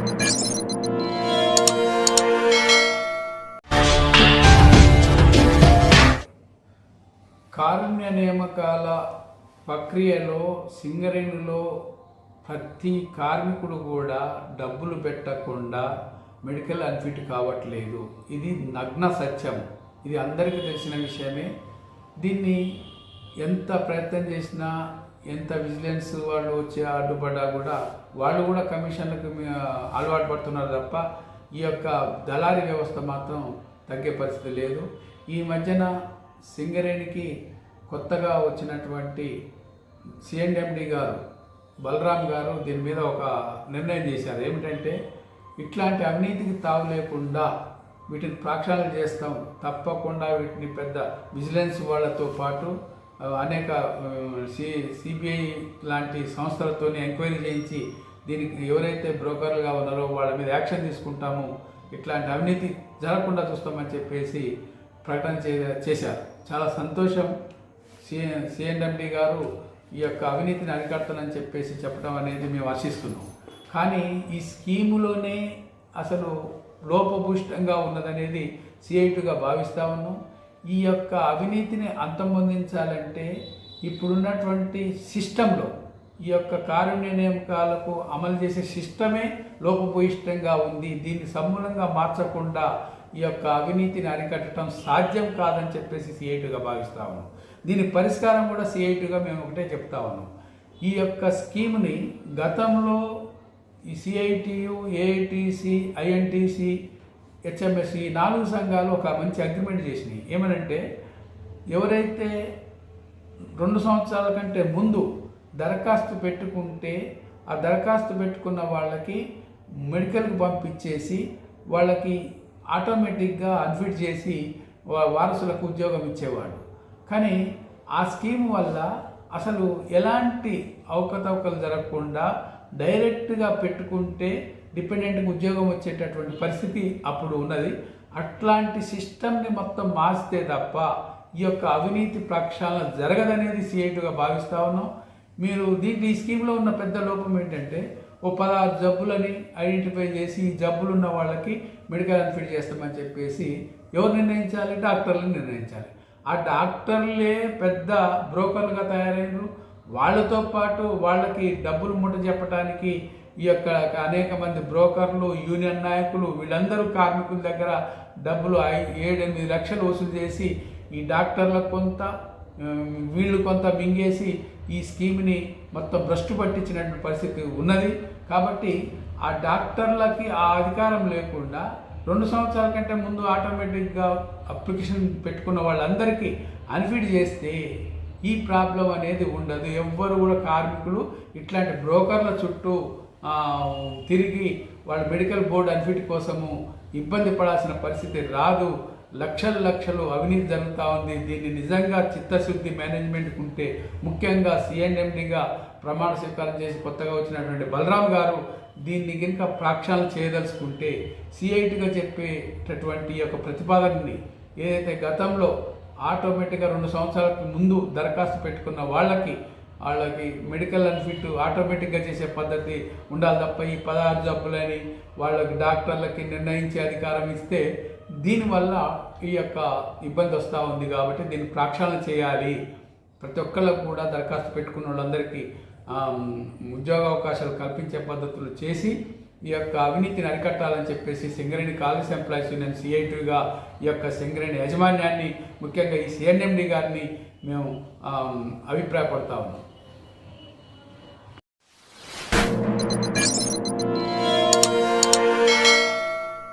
కారుణ్య నియామకాల ప్రక్రియలో సింగరేణిలో ప్రతి కార్మికుడు కూడా డబ్బులు పెట్టకుండా మెడికల్ అన్ఫిట్ కావట్లేదు. ఇది నగ్న సత్యం. ఇది అందరికీ తెలిసిన విషయమే. దీన్ని ఎంత ప్రయత్నం చేసినా ఎంత విజిలెన్స్ వాళ్ళు వచ్చి అడ్డుపడ్డా కూడా వాళ్ళు కూడా కమిషన్లకు అలవాటు పడుతున్నారు తప్ప ఈ యొక్క దళారీ వ్యవస్థ మాత్రం తగ్గే పరిస్థితి లేదు. ఈ మధ్యన సింగరేణికి కొత్తగా వచ్చినటువంటి సిఎండెండి గారు బలరాం గారు దీని మీద ఒక నిర్ణయం చేశారు. ఏమిటంటే ఇట్లాంటి అవినీతికి తావు లేకుండా వీటిని ప్రాక్షాళన చేస్తాం తప్పకుండా వీటిని పెద్ద విజిలెన్స్ వాళ్ళతో పాటు అనేక సి సిబిఐ లాంటి సంస్థలతో ఎంక్వైరీ చేయించి దీనికి ఎవరైతే బ్రోకర్లుగా ఉన్నారో వాళ్ళ మీద యాక్షన్ తీసుకుంటాము ఇట్లాంటి అవినీతి జరగకుండా చూస్తామని చెప్పేసి ప్రకటన చే చేశారు. చాలా సంతోషం. సి సిఎండి గారు ఈ యొక్క అవినీతిని అరికడతానని చెప్పేసి చెప్పడం అనేది మేము ఆశిస్తున్నాం. కానీ ఈ స్కీములోనే అసలు లోపభూష్టంగా ఉన్నదనేది సిఐటిగా భావిస్తా ఉన్నాం. ఈ యొక్క అవినీతిని అంతమొందించాలంటే ఇప్పుడున్నటువంటి సిస్టంలో ఈ యొక్క కారుణ్య నియామకాలకు అమలు చేసే సిస్టమే లోపభూయిష్టంగా ఉంది. దీన్ని సమూలంగా మార్చకుండా ఈ యొక్క అవినీతిని అరికట్టడం సాధ్యం కాదని చెప్పేసి సిఐటిగా భావిస్తా ఉన్నాం. దీని పరిష్కారం కూడా సిఐటిగా మేము ఒకటే చెప్తా ఉన్నాం. ఈ యొక్క స్కీమ్ని గతంలో ఈ సిఐటియు ఏఐటిసి ఐఎన్టీసీ హెచ్ఎంఎస్ ఈ నాలుగు సంఘాలు ఒక మంచి అగ్రిమెంట్ చేసినాయి. ఏమనంటే ఎవరైతే రెండు సంవత్సరాల కంటే ముందు దరఖాస్తు పెట్టుకుంటే ఆ దరఖాస్తు పెట్టుకున్న వాళ్ళకి మెడికల్కి పంపించేసి వాళ్ళకి ఆటోమేటిక్గా అన్ఫిట్ చేసి వారసులకు ఉద్యోగం ఇచ్చేవాడు కానీ ఆ స్కీమ్ వల్ల అసలు ఎలాంటి అవకతవకలు జరగకుండా డైరెక్ట్గా పెట్టుకుంటే డిపెండెంట్కి ఉద్యోగం వచ్చేటటువంటి పరిస్థితి అప్పుడు ఉన్నది. అట్లాంటి సిస్టమ్ని మొత్తం మార్చితే తప్ప ఈ యొక్క అవినీతి ప్రక్షాళన జరగదనేది సిఐటిగా భావిస్తా ఉన్నాం. మీరు దీంట్లో ఈ స్కీమ్లో ఉన్న పెద్ద లోపం ఏంటంటే ఓ పదహారు జబ్బులని ఐడెంటిఫై చేసి ఈ జబ్బులు ఉన్న వాళ్ళకి మెడికల్ అన్ఫిట్ చేస్తామని చెప్పేసి ఎవరు నిర్ణయించాలి? డాక్టర్లు నిర్ణయించాలి. ఆ డాక్టర్లే పెద్ద బ్రోకర్లుగా తయారైనరు. వాళ్ళతో పాటు వాళ్ళకి డబ్బులు ముట్ట చెప్పడానికి ఈ యొక్క అనేక మంది బ్రోకర్లు యూనియన్ నాయకులు వీళ్ళందరూ కార్మికుల దగ్గర డబ్బులు ఏడెనిమిది లక్షలు వసూలు చేసి ఈ డాక్టర్లకు కొంత వీళ్ళు కొంత మింగేసి ఈ స్కీమ్ని మొత్తం భ్రష్టు పట్టించినటువంటి పరిస్థితి ఉన్నది. కాబట్టి ఆ డాక్టర్లకి ఆ అధికారం లేకుండా రెండు సంవత్సరాల కంటే ముందు ఆటోమేటిక్గా అప్లికేషన్ పెట్టుకున్న వాళ్ళందరికీ అన్ఫిట్ చేస్తే ఈ ప్రాబ్లం అనేది ఉండదు. ఎవ్వరు కూడా కార్మికులు ఇట్లాంటి బ్రోకర్ల చుట్టూ తిరిగి వాళ్ళ మెడికల్ బోర్డు అన్ఫిట్ కోసము ఇబ్బంది పడాల్సిన పరిస్థితి రాదు. లక్షలు లక్షలు అవినీతి జరుగుతూ ఉంది. దీన్ని నిజంగా చిత్తశుద్ధి మేనేజ్మెంట్కి ఉంటే ముఖ్యంగా సిఎన్ఎండిగా ప్రమాణ స్వీకారం చేసి కొత్తగా వచ్చినటువంటి బలరాం గారు దీన్ని కనుక ప్రాక్షాళన చేయదలుచుకుంటే సిఐటిగా చెప్పేటటువంటి యొక్క ప్రతిపాదనని ఏదైతే గతంలో ఆటోమేటిక్గా రెండు సంవత్సరాలకు ముందు దరఖాస్తు పెట్టుకున్న వాళ్ళకి వాళ్ళకి మెడికల్ అన్ఫిట్ ఆటోమేటిక్గా చేసే పద్ధతి ఉండాలి తప్ప ఈ పదహారు జబ్బులని వాళ్ళకి డాక్టర్లకి నిర్ణయించే అధికారం ఇస్తే దీనివల్ల ఈ యొక్క ఇబ్బంది వస్తూ ఉంది కాబట్టి దీన్ని ప్రాక్షాళన చేయాలి. ప్రతి ఒక్కళ్ళకు కూడా దరఖాస్తు పెట్టుకున్న వాళ్ళందరికీ ఉద్యోగ అవకాశాలు కల్పించే పద్ధతులు చేసి ఈ యొక్క అవినీతిని అరికట్టాలని చెప్పేసి సింగరేణి కాలేజ్ ఎంప్లాయీస్ యూనియన్ సిఐటిగా ఈ యొక్క సింగరేణి యాజమాన్యాన్ని ముఖ్యంగా ఈ సిఎన్ఎండి గారిని మేము అభిప్రాయపడతా ఉన్నాం.